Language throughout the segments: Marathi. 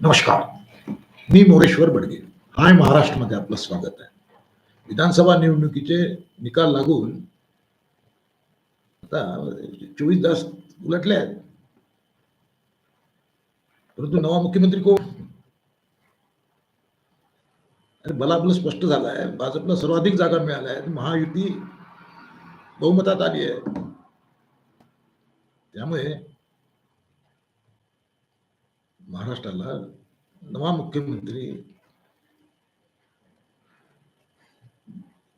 नमस्कार. मी मोरेश्वर बडगे. हाय महाराष्ट्रमध्ये आपलं स्वागत आहे. विधानसभा निवडणुकीचे निकाल लागून आता चोवीस तास उलटले आहेत. परंतु नवा मुख्यमंत्री कोण? अरे मला आपलं स्पष्ट झालं आहे. भाजपला सर्वाधिक जागा मिळाल्या आहेत. महायुती बहुमतात आली आहे. त्यामुळे महाराष्ट्राला नवा मुख्यमंत्री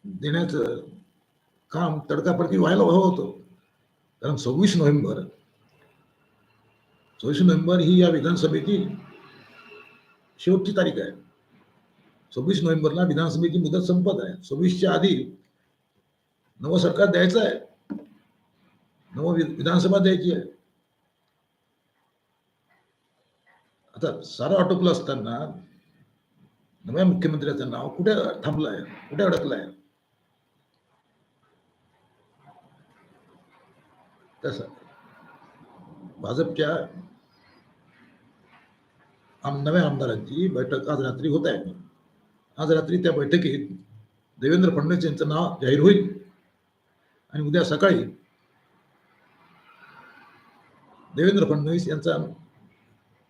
देण्याचं काम तडकाफडकी व्हायला हवं होतं. कारण सव्वीस नोव्हेंबर सव्वीस नोव्हेंबर ही या विधानसभेची शेवटची तारीख आहे. सव्वीस नोव्हेंबरला विधानसभेची मुदत संपत आहे. सव्वीसच्या आधी नवं सरकार द्यायचं आहे. नवं विधानसभा द्यायची आहे. आता सारं आटोपलं असताना नव्या मुख्यमंत्र्याचं नाव कुठे थांबलं आहे कुठे अडकलं आहे भाजपच्या आम नव्या आमदारांची बैठक आज रात्री होत आहे. आज रात्री त्या बैठकीत देवेंद्र फडणवीस यांचं नाव जाहीर होईल. आणि उद्या सकाळी देवेंद्र फडणवीस यांचा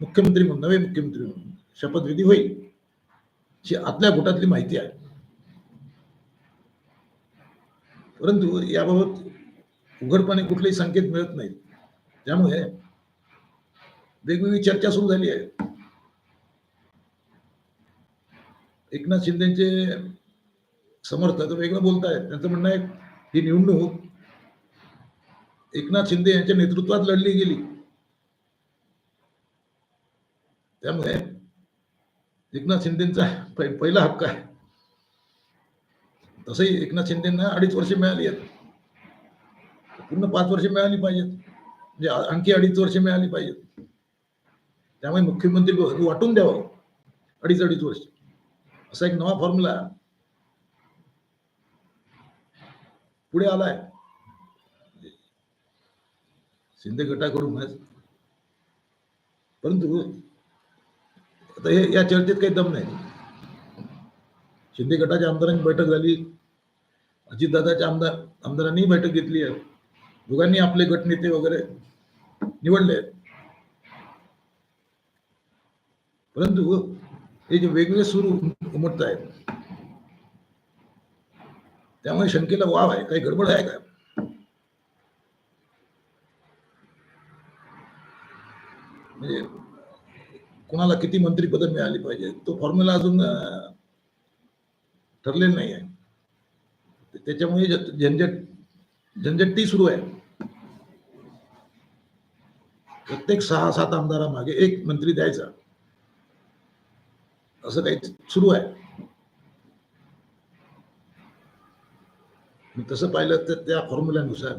मुख्यमंत्री म्हणून नवे मुख्यमंत्री म्हणून. शपथविधी होईल. ही आतल्या गोटातली माहिती आहे. परंतु याबाबत उघडपणे कुठलेही संकेत मिळत नाहीत. त्यामुळे वेगवेगळी चर्चा सुरू झाली आहे. एकनाथ शिंदेचे समर्थक वेगळं बोलतायत. त्यांचं म्हणणं आहे ही निवडणूक एकनाथ शिंदे यांच्या नेतृत्वात लढली गेली. त्यामुळे एकनाथ शिंदेचा पहि- पहिला हक्क आहे. तसंही एकनाथ शिंदेना अडीच वर्ष मिळाली आहेत. पूर्ण पाच वर्ष मिळाली पाहिजेत. म्हणजे आणखी अडीच वर्ष मिळाली पाहिजेत. त्यामुळे मुख्यमंत्री वाटून द्यावं. अडीच अडीच वर्ष. असा एक नवा फॉर्म्युला पुढे आलाय. शिंदे गटाकडूनच परंतु आता हे या चर्चेत काही दम नाही. शिंदे गटाच्या आमदारांची बैठक झाली. अजितदादाच्या आमदार आमदारांनी बैठक घेतली आहे. दोघांनी आपले गटनेते वगैरे निवडले आहेत. परंतु हे जे वेगवेगळे सूर उमटत आहेत त्यामुळे शंकेला वाव आहे काही गडबड आहे का? म्हणजे कोणाला किती मंत्रीपदं मिळाली पाहिजे? तो फॉर्म्युला अजून ठरलेला नाही आहे. त्याच्यामुळे झंझट झंझट ती सुरू आहे प्रत्येक सहा सात आमदारामागे एक मंत्री द्यायचा. असं काही सुरू आहे. मी तसं पाहिलं तर त्या फॉर्म्युल्यानुसार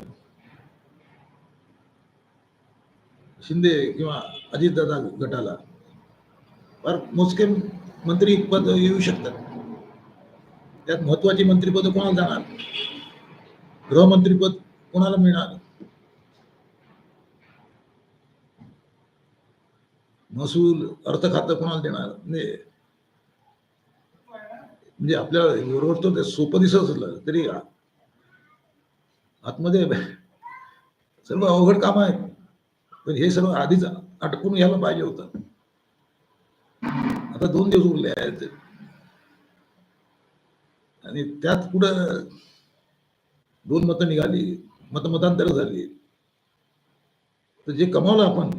शिंदे किंवा अजितदादा गटाला फार मोजके मंत्री पद येऊ शकतात. त्यात महत्वाची मंत्रीपद कोणाला जाणार? गृहमंत्रीपद कोणाला मिळणार? महसूल अर्थ खातं कोणाला देणार? म्हणजे म्हणजे आपल्याला बरोबर तो ते सोपं दिसत असलं तरी आतमध्ये सर्व अवघड काम आहेत पण हे सर्व आधीच आटपून घ्यायला पाहिजे होतं. आता दोन दिवस उरले आहेत आणि त्यात पुढं दोन मतं निघाली मतमतांतर झाली. तर जे कमावलं आपण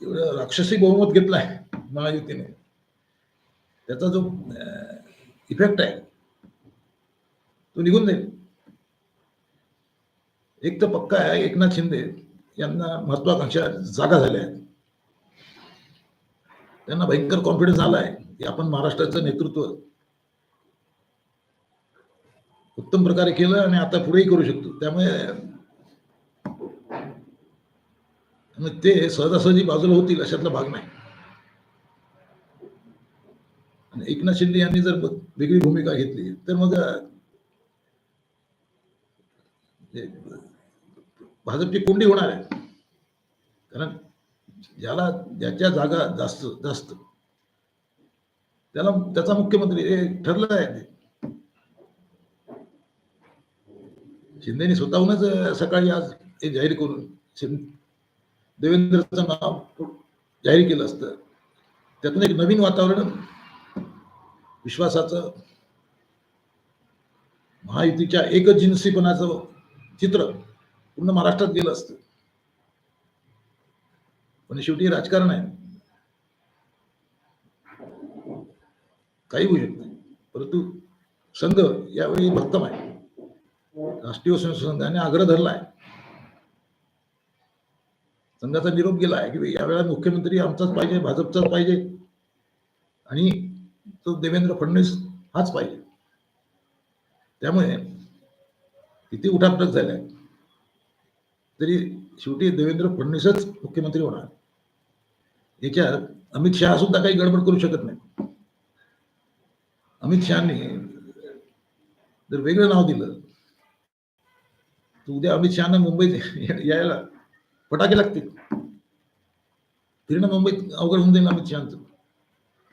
एवढं राक्षसी बहुमत घेतलाय महायुतीने. त्याचा जो इफेक्ट आहे तो निघून जाईल. एक तर पक्का आहे एकनाथ शिंदे यांना महत्वाकांक्षा जागा झाल्या आहेत. त्यांना भयंकर कॉन्फिडन्स आलाय की आपण महाराष्ट्राचं नेतृत्व उत्तम प्रकारे केलं आणि आता पुढेही करू शकतो. त्यामुळे ते सहजासहजी बाजूला होतील अशातला भाग नाही. आणि एकनाथ शिंदे यांनी जर वेगळी भूमिका घेतली तर मग भाजपची कोंडी होणार आहे. कारण ज्याला ज्याच्या जागा जास्त जास्त. त्याला त्याचा मुख्यमंत्री हे ठरलं आहे. ते शिंदेनी स्वतःहूनच सकाळी आज हे जाहीर करून देवेंद्रचं नाव जाहीर केलं असतं. त्यातून एक नवीन वातावरण विश्वासाचं महायुतीच्या एकजिन्सीपणाचं चित्र पूर्ण महाराष्ट्रात गेलं असतं. पण शेवटी राजकारण आहे. काही होऊ शकत नाही. परंतु संघ यावेळी भक्कम आहे. राष्ट्रीय संघाने आग्रह धरला आहे संघाचा निरोप गेला आहे की यावेळेला मुख्यमंत्री आमचाच पाहिजे भाजपचाच पाहिजे. आणि तो देवेंद्र फडणवीस हाच पाहिजे. त्यामुळे किती उठापटक झाल्या. तरी शेवटी देवेंद्र फडणवीसच मुख्यमंत्री होणार. याच्यात अमित शहा सुद्धा काही गडबड करू शकत नाही। अमित शहानी जर वेगळं नाव दिलं। तर उद्या अमित शहाना मुंबईत यायला फटाके लागतील। फिरणं मुंबईत अवघड होऊन जाईल अमित शहाचं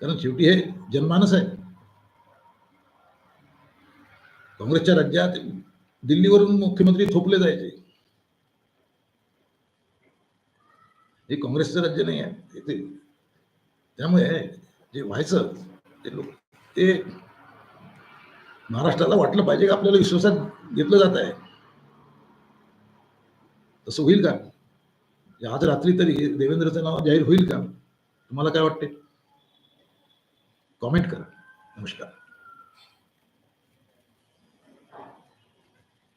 कारण शेवटी हे जनमानस आहे. काँग्रेसच्या राज्यात दिल्लीवरून मुख्यमंत्री थोपले जायचे. हे काँग्रेसचं राज्य नाही आहे. ते त्यामुळे जे व्हायचं ते लोक ते महाराष्ट्राला वाटलं पाहिजे की आपल्याला विश्वासात घेतलं जात आहे? तसं होईल का? आज रात्री तरी देवेंद्रचं नाव जाहीर होईल का? तुम्हाला काय वाटते? कॉमेंट करा. नमस्कार.